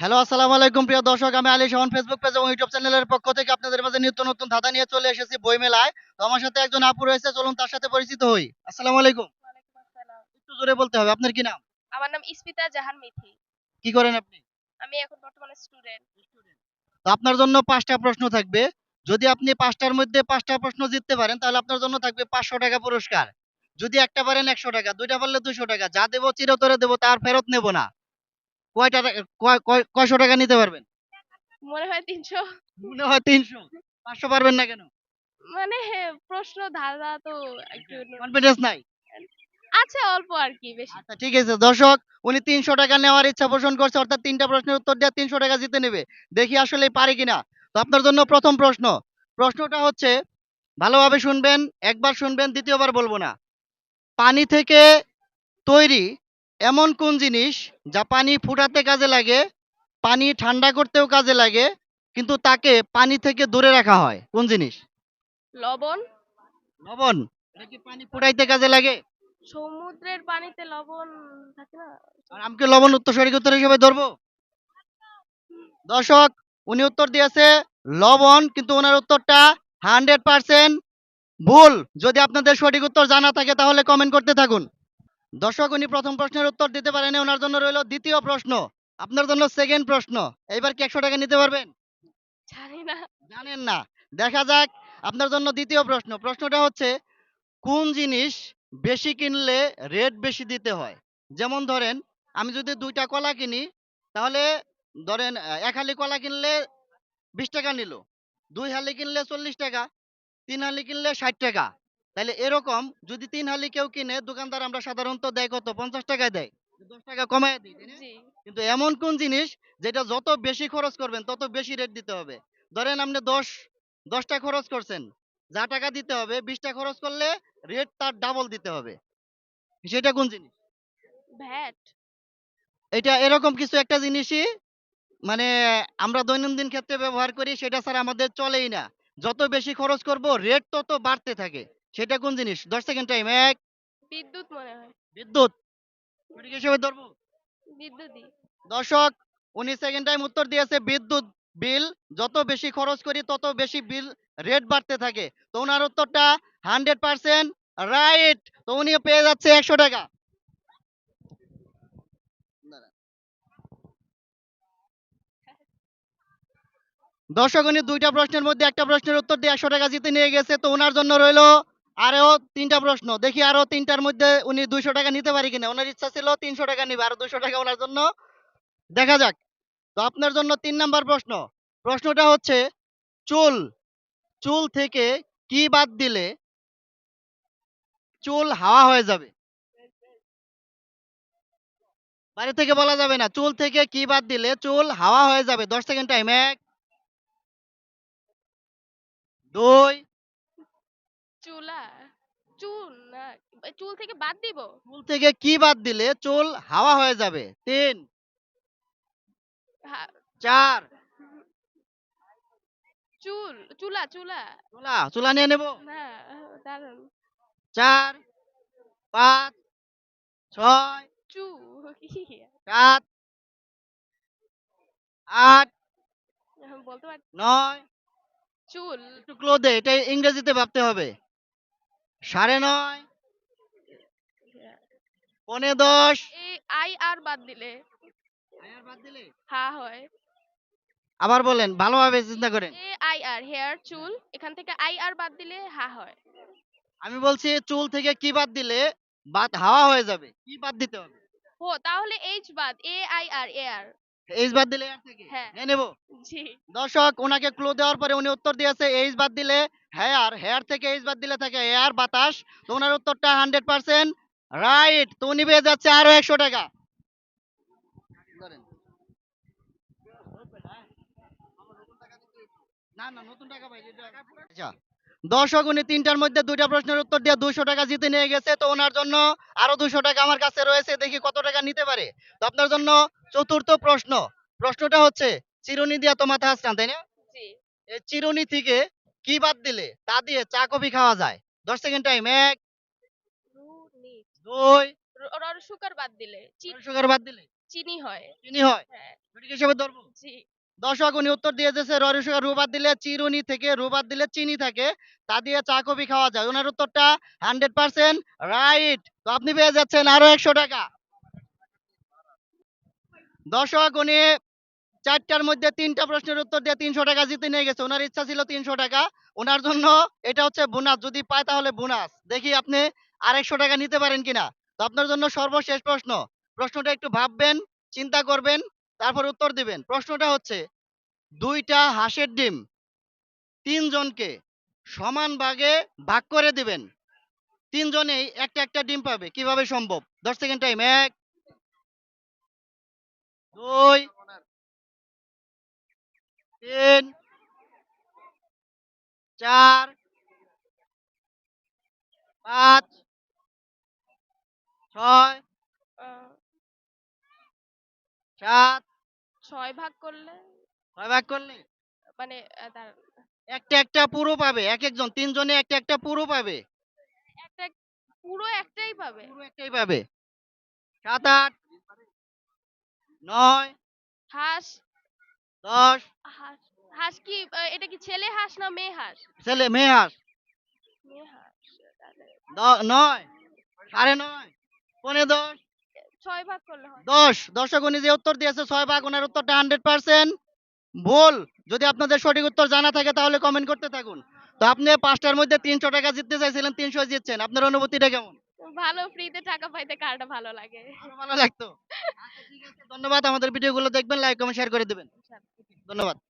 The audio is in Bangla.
হ্যালো আসসালামু আলাইকুম প্রিয় দর্শক। আমি আলী শাহন ফেসবুক পেজ এবং ইউটিউব চ্যানেলের পক্ষ থেকে আপনাদের মাঝে নিত্য নতুন ধাঁধা নিয়ে চলে এসেছি বই মেলায় তো আমার সাথে একজন আপু রয়েছে চলুন তার সাথে পরিচিত হই। আসসালামু আলাইকুম। একটু জোরে বলতে হবে আপনার কি নাম? আমার নাম ইস্পিতা জাহান মিথি কি করেন আপনি? আমি এখন বর্তমানে স্টুডেন্ট তো আপনার জন্য পাঁচটা প্রশ্ন থাকবে। যদি আপনি পাঁচটার মধ্যে পাঁচটা প্রশ্ন জিততে পারেন তাহলে আপনার জন্য থাকবে পাঁচশো টাকা পুরস্কার। যদি একটা পারেন একশো টাকা দুইটা পারলে দুশো টাকা। যা দেবো চিরতরে দেবো তার ফেরত নেব না। টাকা- কয়- কয়- কয়শো টাকা নিতে পারবেন? মনে হয় তিনশো। মনে হয় তিনশো। পাঁচশো পারবেন না কেন? মানে প্রশ্ন তো একটু কনফিডেন্স নাই? আছে অল্প আর কি বেশি। আচ্ছা ঠিক আছে। দর্শক উনি তিনশো টাকা নেওয়ার ইচ্ছা পোষণ করছে অর্থাৎ তিনটা প্রশ্নের উত্তর দিয়ে তিনশো টাকা জিতে নেবে। দেখি আসলে পারে কিনা। তো আপনার জন্য প্রথম প্রশ্ন। প্রশ্নটা হচ্ছে ভালোভাবে শুনবেন একবার শুনবেন দ্বিতীয়বার বলব না। পানি থেকে তৈরি এমন কোন জিনিস যা পানি ফুটাতে কাজে লাগে পানি ঠান্ডা করতেও কাজে লাগে কিন্তু তাকে পানি থেকে দূরে রাখা হয়? কোন জিনিস? লবণ। লবণ? এটা কি পানি ফুটাইতে কাজে লাগে? সমুদ্রের পানিতে লবণ থাকে না? আর আমাকে লবণ উত্তর সঠিক উত্তর হিসেবে ধরবো? দর্শক উনি উত্তর দিয়েছে লবণ কিন্তু ওনার উত্তরটা হান্ড্রেড পার্সেন্ট ভুল। যদি আপনাদের সঠিক উত্তর জানা থাকে তাহলে কমেন্ট করতে থাকুন। দর্শক উনি প্রথম প্রশ্নের উত্তর দিতে পারেন ওনার জন্য রইল দ্বিতীয় প্রশ্ন। আপনার জন্য সেকেন্ড প্রশ্ন। এইবার কি একশো টাকা নিতে পারবেন? জানি না। জানেন না। দেখা যাক আপনার জন্য দ্বিতীয় প্রশ্ন। প্রশ্নটা হচ্ছে কোন জিনিস বেশি কিনলে রেট বেশি দিতে হয়? যেমন ধরেন আমি যদি দুইটা কলা কিনি তাহলে ধরেন এক হালি কলা কিনলে বিশ টাকা নিল দুই হালি কিনলে চল্লিশ টাকা তিন হালি কিনলে ষাট টাকা। তাহলে এরকম যদি তিন হালি কেউ কিনে দোকানদার আমরা সাধারণত দেয় কত? পঞ্চাশ টাকায় দেয়। দশ টাকা কমায় দিই কিন্তু এমন কোন জিনিস যেটা যত বেশি খরচ করবেন তত বেশি রেট দিতে হবে। ধরেন আপনি দশ দশটা খরচ করছেন যা টাকা দিতে হবে বিশটা খরচ করলে রেট তার ডাবল দিতে হবে। সেটা কোন জিনিস? ভ্যাট। এটা এরকম কিছু একটা জিনিসই মানে আমরা দৈনন্দিন ক্ষেত্রে ব্যবহার করি সেটা ছাড়া আমাদের চলেই না। যত বেশি খরচ করব রেট তত বাড়তে থাকে। সেটা কোন জিনিস? দশ সেকেন্ড টাইম এক বিদ্যুৎ মনে হয়। বিদ্যুৎ। সঠিক হিসেবে ধরবো? বিদ্যুৎই। দর্শক উনি সেকেন্ড টাইম উত্তর দিয়েছে বিদ্যুৎ বিল। যত বেশি খরচ করি তত বেশি বিল রেট বাড়তে থাকে। তো ওনার উত্তরটা হান্ড্রেড পার্সেন্ট রাইট তো উনি পেয়ে যাচ্ছে একশো টাকা। দর্শক উনি দুইটা প্রশ্নের মধ্যে একটা প্রশ্নের উত্তর দিয়ে একশো টাকা জিতে নিয়ে গেছে। তো ওনার জন্য রইল আরও তিনটা প্রশ্ন। দেখি আরও তিনটার মধ্যে উনি দুইশো টাকা নিতে পারি কিনা। ওনার ইচ্ছা ছিল তিনশো টাকা নিবে, আরও দুইশো টাকা ওনার জন্য। দেখা যাক। তো আপনার জন্য তিন নাম্বার প্রশ্ন। প্রশ্নটা হচ্ছে, চুল চুল থেকে কি বাদ দিলে চুল হাওয়া হয়ে যাবে? বাড়ি থেকে বলা যাবে না। চুল থেকে কি বাদ দিলে চুল হাওয়া হয়ে যাবে? দশ সেকেন্ড টাইম। এক, দুই চুলা চুল না চুল থেকে বাদ দিব? চুল থেকে কি বাদ দিলে? চুল হাওয়া হয়ে যাবে। তিন। চার। চুল চুলা চুলা। চুলা চুলা নিয়ে নেব। দারুণ চার পাঁচ ছয় চু সাত আট বলতে পার নয়। চুল। একটু ক্লো দে এটা ইংরেজিতে ভাবতে হবে। সাড়ে নয়। পনে দশ। আই আর বাদ দিলে। হা হয়। আবার বলেন ভালোভাবে চিন্তা করেন। এ আই আর হেয়ার চুল এখান থেকে আই আর বাদ দিলে হা হয়। আমি বলছি চুল থেকে কি বাদ দিলে বাদ হাওয়া হয়ে যাবে। কি বাদ দিতে হবে? ও তাহলে এইচ বাদ A I R A R H বাদ দিলে এর থেকে? হ্যাঁ। নেব। জি। দর্শক ওনাকে ক্লো দেওয়ার পরে উনি উত্তর দিয়েছে এইচ বাদ দিলে হেয়ার হেয়ার থেকে এইচ বাদ দিলে থাকে এয়ার বাতাস। তো ওনার উত্তরটা হান্ড্রেড পার্সেন্ট রাইট তো উনি পেয়ে যাচ্ছে আরও একশো টাকা। আচ্ছা। দর্শক উনি তিনটার মধ্যে দুইটা প্রশ্নের উত্তর দিয়ে দুইশো টাকা জিতে নিয়ে গেছে। তো ওনার জন্য আরও দুইশো টাকা আমার কাছে রয়েছে। দেখি কত টাকা নিতে পারে। তো আপনার জন্য চতুর্থ প্রশ্ন। প্রশ্নটা হচ্ছে চিরুনি দিয়া তো মাথা আসছেন তাই না? এই চিরুনি থেকে কি বাদ দিলে? তা দিয়ে চা কফি খাওয়া যায়। দশ সেকেন্ড টাইম এক দুই সুগার বাদ দিলে। সুগার বাদ দিলে? চিনি হয়। চিনি হয়? হ্যাঁ। সঠিক হিসেবে ধরবো? দর্শক উনি উত্তর দিয়ে দিয়েছে ররিসুগা রুবাদ দিলে চিরুনি থেকে রুবাদ দিলে চিনি থাকে। তা দিয়ে চা কফি খাওয়া যায়। ওনার উত্তরটা হান্ড্রেড পার্সেন্ট রাইট। তো আপনি পেয়ে যাচ্ছেন আরও একশো টাকা। দর্শক উনি চারটার মধ্যে তিনটা প্রশ্নের উত্তর দিয়ে তিনশো টাকা জিতে নিয়ে গেছে। ওনার ইচ্ছা ছিল তিনশো টাকা। ওনার জন্য এটা হচ্ছে বোনাস। যদি পায় তাহলে বোনাস। দেখি আপনি আরেকশো টাকা নিতে পারেন কিনা। তো আপনার জন্য সর্বশেষ প্রশ্ন। প্রশ্নটা একটু ভাববেন, চিন্তা করবেন, তারপর উত্তর দিবেন। প্রশ্নটা হচ্ছে, দুইটা হাঁসের ডিম তিনজনকে সমান ভাগে ভাগ করে দিবেন। তিনজনেই একটা একটা ডিম পাবে। কীভাবে সম্ভব? দশ সেকেন্ড টাইম। এক, দুই তিন চার পাঁচ ছয় সাত। ছয় ভাগ করলে? ছয় ভাগ করলে? মানে একটা একটা পুরো পাবে এক একজন। তিনজনে একটা একটা পুরো পাবে। একটা পুরো একটাই পাবে? পুরো একটাই পাবে। সাত আট নয় হাঁস হাঁস। হাঁস কি আহ, এটা কি ছেলে হাঁস না মেয়ে হাঁস? ছেলে মেয়ে হাঁস। মেয়ে হাঁস তাহলে দ- নয় সাড়ে নয় পনেরো দশ। ছয় ভাগ করলে হয়। দশ দর্শক উনি যে উত্তর দিয়েছে ছয় ভাগ ওনার উত্তরটা হান্ড্রেড পার্সেন্ট ভুল। যদি আপনাদের সঠিক উত্তর জানা থাকে তাহলে কমেন্ট করতে থাকুন। তো আপনি পাঁচটার মধ্যে তিনশো টাকা জিততে চাইছিলেন তিনশো জিতছেন। আপনার অনুভূতিটা কেমন? ভালো ফ্রিতে টাকা পাইতে কারটা ভালো লাগে। ভালো লাগতো। আচ্ছা, ঠিক আছে, ধন্যবাদ। আমাদের ভিডিওগুলো দেখবেন লাইক কমেন্ট শেয়ার করে দেবেন। ধন্যবাদ।